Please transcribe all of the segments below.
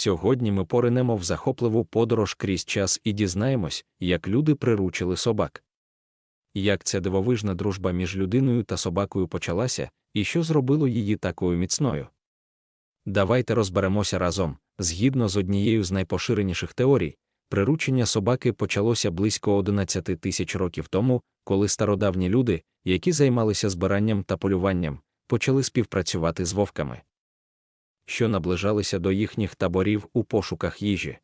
Сьогодні ми поринемо в захопливу подорож крізь час і дізнаємось, як люди приручили собак. Як ця дивовижна дружба між людиною та собакою почалася, і що зробило її такою міцною. Давайте розберемося разом. Згідно з однією з найпоширеніших теорій, приручення собаки почалося близько 11 тисяч років тому, коли стародавні люди, які займалися збиранням та полюванням, почали співпрацювати з вовками, що наближалися до їхніх таборів у пошуках їжі.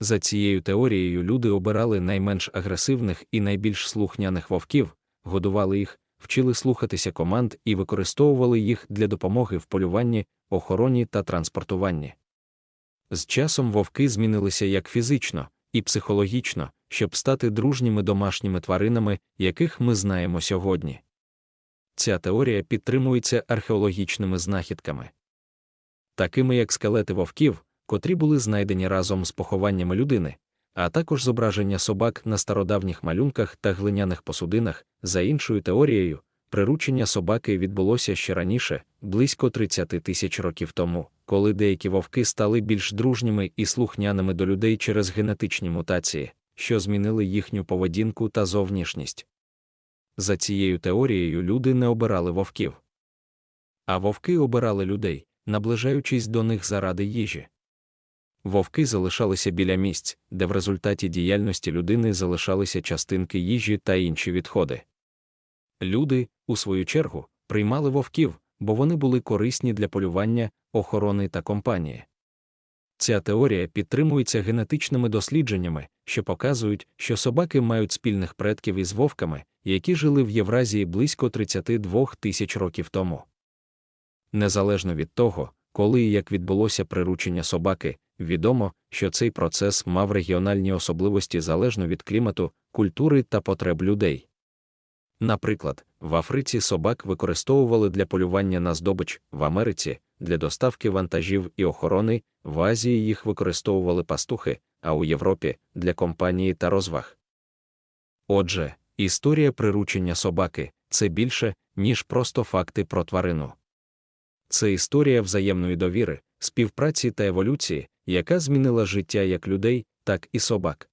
За цією теорією люди обирали найменш агресивних і найбільш слухняних вовків, годували їх, вчили слухатися команд і використовували їх для допомоги в полюванні, охороні та транспортуванні. З часом вовки змінилися як фізично, і психологічно, щоб стати дружніми домашніми тваринами, яких ми знаємо сьогодні. Ця теорія підтримується археологічними знахідками, такими як скелети вовків, котрі були знайдені разом з похованнями людини, а також зображення собак на стародавніх малюнках та глиняних посудинах, за іншою теорією, приручення собаки відбулося ще раніше, близько 30 тисяч років тому, коли деякі вовки стали більш дружніми і слухняними до людей через генетичні мутації, що змінили їхню поведінку та зовнішність. За цією теорією люди не обирали вовків. А вовки обирали людей, наближаючись до них заради їжі. Вовки залишалися біля місць, де в результаті діяльності людини залишалися частинки їжі та інші відходи. Люди, у свою чергу, приймали вовків, бо вони були корисні для полювання, охорони та компанії. Ця теорія підтримується генетичними дослідженнями, що показують, що собаки мають спільних предків із вовками, які жили в Євразії близько 32 тисяч років тому. Незалежно від того, коли і як відбулося приручення собаки, відомо, що цей процес мав регіональні особливості залежно від клімату, культури та потреб людей. Наприклад, в Африці собак використовували для полювання на здобич, в Америці для доставки вантажів і охорони, в Азії їх використовували пастухи, а у Європі для компанії та розваг. Отже, історія приручення собаки це більше, ніж просто факти про тварину. Це історія взаємної довіри, співпраці та еволюції, яка змінила життя як людей, так і собак.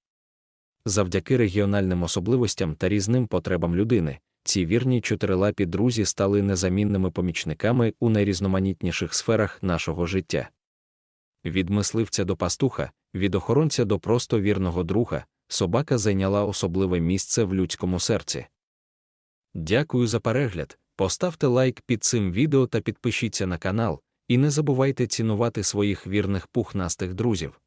Завдяки регіональним особливостям та різним потребам людини, ці вірні чотирилапі друзі стали незамінними помічниками у найрізноманітніших сферах нашого життя. Від мисливця до пастуха, від охоронця до просто вірного друга, собака зайняла особливе місце в людському серці. Дякую за перегляд. Поставте лайк під цим відео та підпишіться на канал, і не забувайте цінувати своїх вірних пухнастих друзів.